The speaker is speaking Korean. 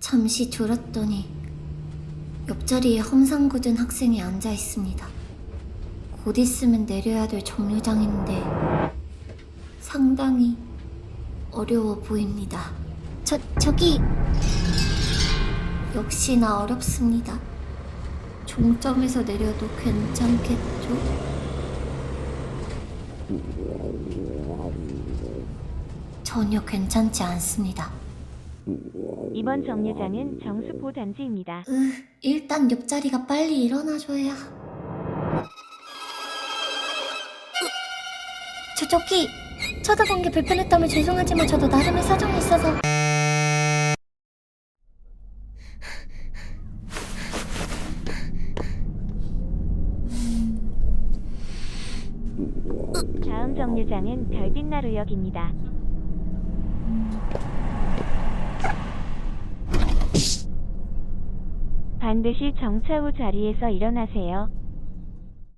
잠시 졸았더니 옆자리에 험상궂은 학생이 앉아 있습니다. 곧 있으면 내려야 될 정류장인데 상당히 어려워 보입니다. 저, 저기 역시나 어렵습니다. 종점에서 내려도 괜찮겠죠? 전혀 괜찮지 않습니다. 이번 정류장은 정수포 단지입니다. 으, 일단 옆자리가 빨리 일어나줘야. 저 저기 쳐다본 게 불편했다면 죄송하지만 저도 나름의 사정이 있어서. 다음 정류장은 별빛나루역입니다. 반드시 정차 후 자리에서 일어나세요.